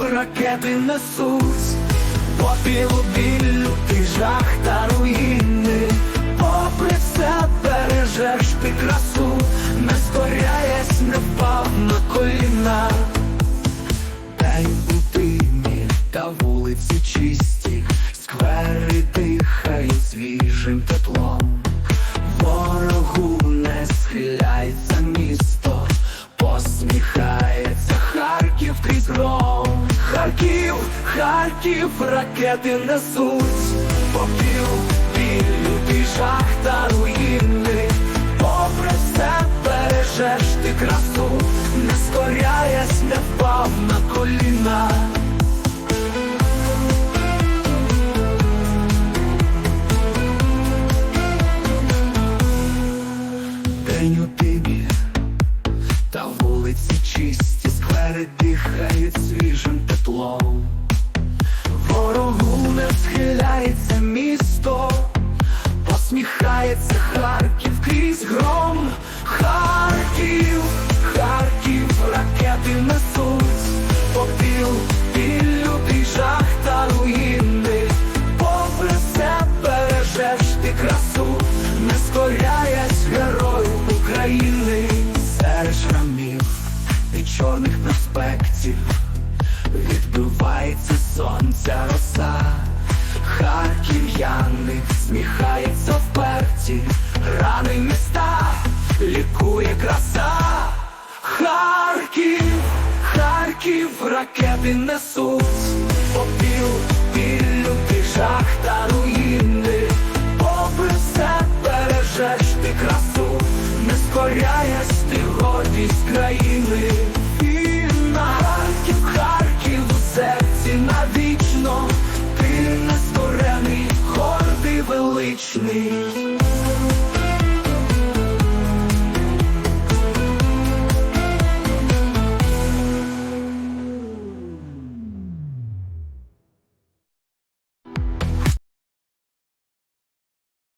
ракети несуть, по білу білю ти жах та руїни. Попри все бережеш ти красу, не скоряєсь, не впав на коліна. День у тимі та вулиці чисті, сквери дихають свіжим теплом. Харків, ракети несуть, попіл, біль, лютий жах та руїни. Попри все бережеш ти красу, не скоряєсь, не впав на коліна. День у тибі, та вулиці чисті, сквери дихають свіжим теплом. сонця роса, харків'яни сміхається вперті, рани міста лікує краса, Харків, Харків, ракети несуть, попіл, біллю, ти жах та руїни, попри все бережеш ти красу, не скоряєш ти гордість країни. серці навічно, ти нескорений, гордий величний.